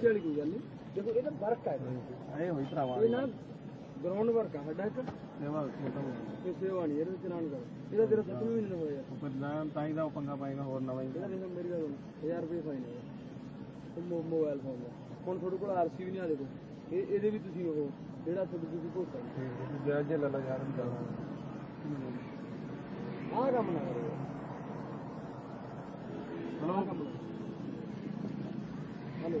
ਤਾਂ ਵਰਕ ਹੈ ਇਹ ਹੋਈ ਭਰਾਵਾ ਇਹ ਨਾ ਗਰਾਊਂਡ ਵਰਕ ਆ ਸਾਡਾ ਇੱਕ। ਸੇਵਾ ਛੋਟਾ ਕੋਈ ਸੇਵਾ ਨਹੀਂ ਇਹਦੇ ਵਿੱਚ ਚਲਾਨ ਕਰ। ਇਹਦਾ ਤੇਰਾ ਸੱਤਵੇਂ ਮਹੀਨੇ ਹੋਇਆ। ਉੱਪਰ ਨਾ ਤਾਂ ਹੀ ਦਾ ਉਹ ਪੰਗਾ ਪਾਏਗਾ ਹੋਰ ਨਵਾਂ ਹੀ। ਇਹਦਾ ਦੇਖੋ ਮੇਰੀ ਗੱਲ 1000 ਰੁਪਏ ਫਾਈਨ ਹੈ ਇਹ ਮੋ- ਮੋਬਾਈਲ ਫੋਨ ਦਾ ਹੁਣ ਤੁਹਾਡੇ ਕੋਲ ਆਰਸੀ ਵੀ ਨਹੀਂ ਆ ਦੇਖੋ। ਇਹ ਇਹਦੇ ਵੀ ਤੁਸੀਂ ਉਹ ਜਿਹੜਾ ਤੁਹਾਡੇ ਤੁਸੀਂ ਯਾਰ ਕੰਮ ਨਾ ਕਰੋ। ਨਾ ਹਲੋ